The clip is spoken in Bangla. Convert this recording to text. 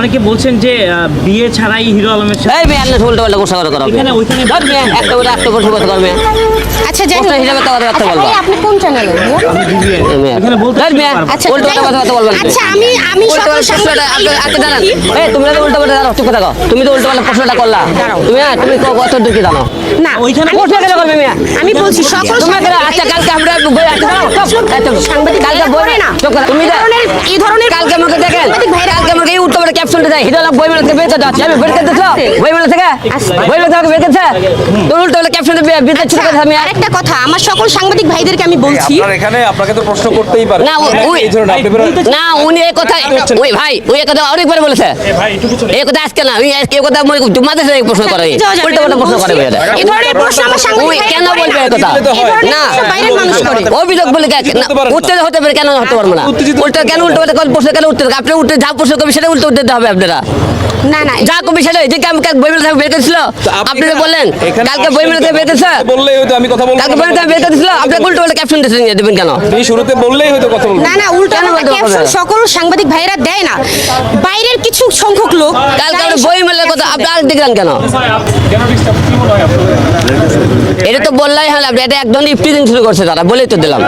অনেকে বলছেন যে বিয়ে ছাড়াই হিরো আলমের সাথে এই মেয়ে পাল্টা কোষা কথা করো এখানে ওইখানে মেয়ে একটা করে একটা কোষা কথা করবে আচ্ছা যাই হোক। হিসাবে কথা আচ্ছা, বলবা। আপনি কোন চ্যানেলের এখানে বলতে মেয়ে আচ্ছা উল্টো কথা বলবেন না। আচ্ছা আমি আমি উল্টো সকল প্রশ্নটা আপনি জানেন। এই তুমি তো উল্টো পাল্টা দাঁড়াও চুপ থাকো। তুমি তো উল্টো পাল্টা প্রশ্নটা করলা। তুমি হ্যাঁ তুমি কত দূর কি জানো? না ওইখানে আমি প্রশ্ন কেন করবে মেয়ে? আমি বলছি সকল তুমি আচ্ছা কালকে আমরা বই সাংবাদিক কালকে বই না। তুমি এই ধরনের এই ধরনের কালকে আমাকে দেখেন সাংবাদিক ভাইরা কালকে আমাকে এই উল্টো পাল্টা হিদালা বই মেলা থেকে বের যাচ্ছে আমি বের করে বই মেলা থেকে? বই মেলা থেকে বের করছে উল্টো পাল্টা ক্যাপশনটা বের ছিল আমি আরেকটা কথা আমার সকল সাংবাদিক ভাইদেরকে আমি বলছি আপনার এখানে আপনাকে তো প্রশ্ন করতেই পারে। না, ওই- এই ধরনের আপনি বেরোন। না উনি এই কথা ওই ভাই ওই কথা অনেকবার বলেছে। এই কথা আজকে না এই কথা মনে মাঝে সাথে প্রশ্ন করে? উল্টো পাল্টা প্রশ্ন করে এই ধরনের প্রশ্ন আমার সাংবাদিক কেন বলবে এই কথা? না। বাইরের মানুষ করে। অভিযোগ বলে হতে পারে না। উত্তেজিত হতে পারে কেন হতে পারব না? উল্টো কেন উল্টো প্রশ্ন কেন উত্তর আপনি উল্টো যা প্রশ্ন করবেন সেটা উল্টো উত্তর দিতে হবে। আপনারা? না না যা করবে সেটা যে কাম কাল বই মেলা থেকে বের করেছিল। তো আপনি যে বললেন কালকে বই মেলা থেকে বের করেছে বললেই হয়তো আমি কথা বলব কালকে বই মেলা থেকে বের করেছিল আপনি উল্টো ক্যাপশন দেবেন কেন? আপনি শুরুতে বললেই হয়তো কথা বলব। না না উল্টো ক্যাপশন সকল সাংবাদিক ভাইরা দেয় না। বাইরের কিছু সংখ্যক লোক কালকে বই মেলার কথা আপনি আর দেখলেন কেন? এটা তো বললাই হ্যাঁ আপনি এটা একদম ইফটিজিং শুরু করছে তারা বলেই তো দিলাম।